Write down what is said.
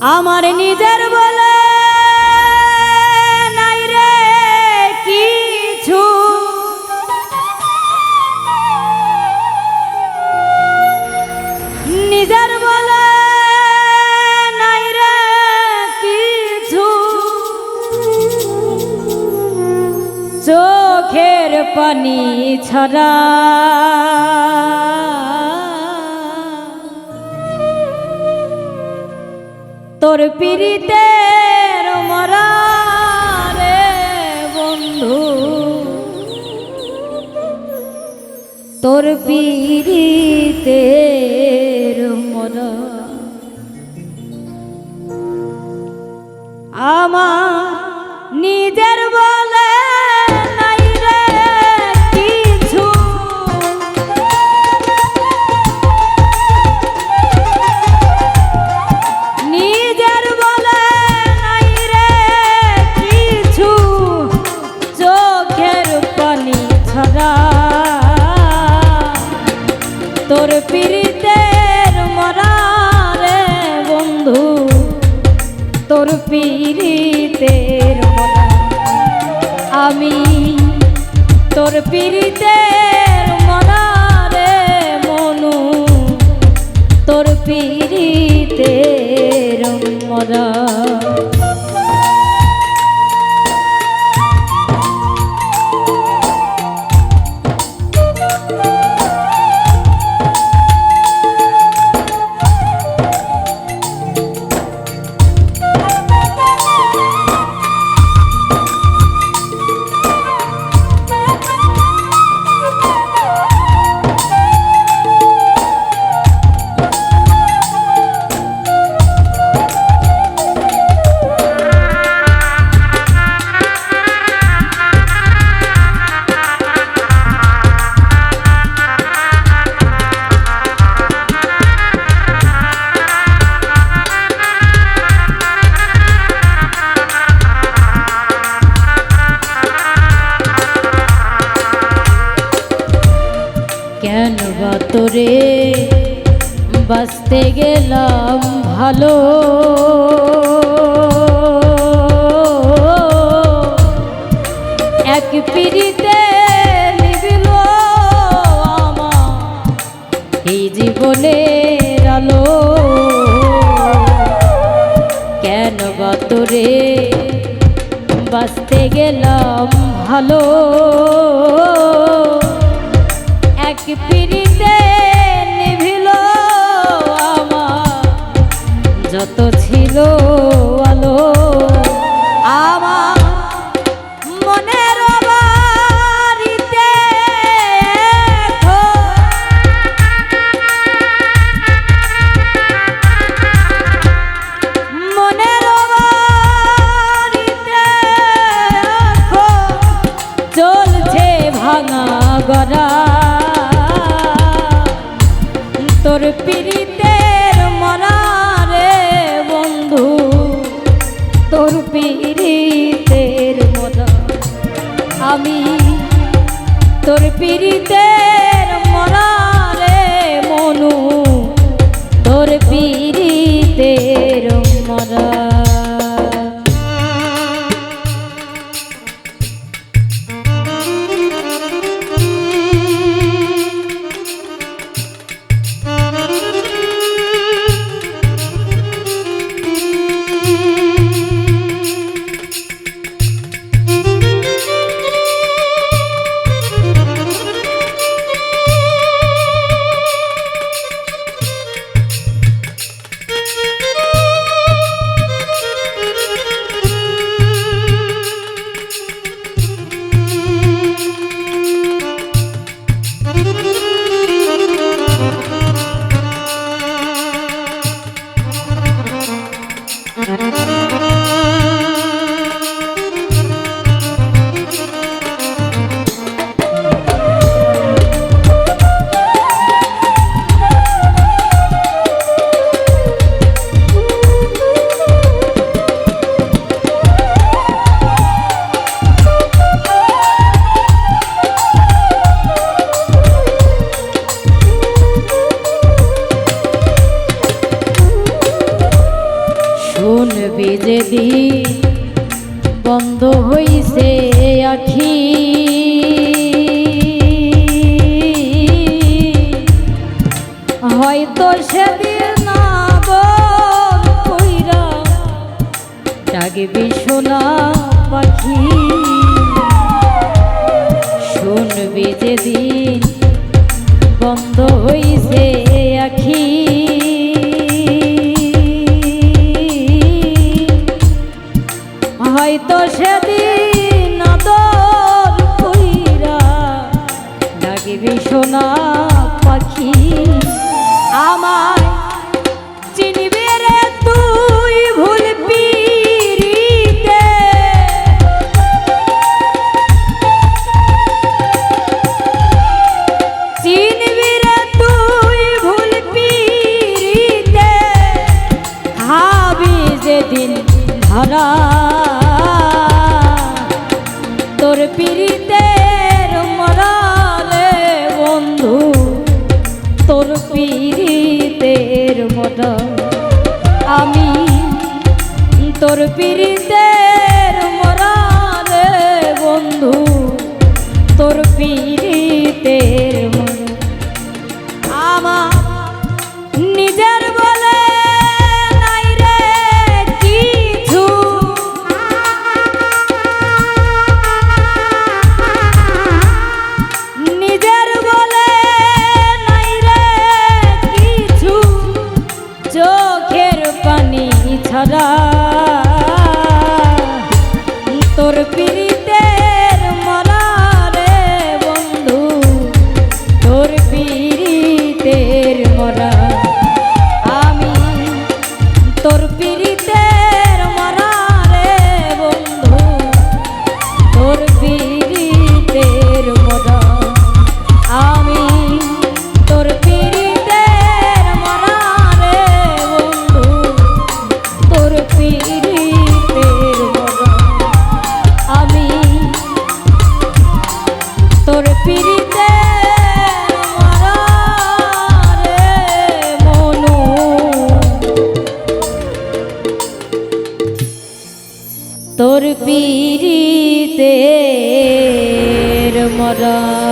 আমার নিজের বলে নাই রে কিছু। নিজের বলে নাই রে কিছু। চোখের পানি ছড়া পিরিতের মরা রে বন্ধু। তোর পিরিতের মরা। আমার তোর পীড়িতের মরারে বন্ধু তোর পীড়িতের মরা। আমি তোর পিরিতের তোরে বাঁচতে গেলাম ভালো। এক পিড়িতে আমার এই জীবনের আলো। কেন বা তোরে, বাঁচতে গেলাম ভালো? গড়া। তোর পিরিতের মরা বন্ধু তোর পিরিতের মরা। আমি তোর পিরিতের মরা শুনবি যদি বন্ধ হইছে আখি হয়তো সেদিন ডাকবি শোনা ধরা তোর পীড়িতের মরালে বন্ধু, তোর পীড়িতের মরা আমি তোর পীড়িতের মরালে বন্ধু, তোর পীড়িতের মরা আমার নিজের ora Mother.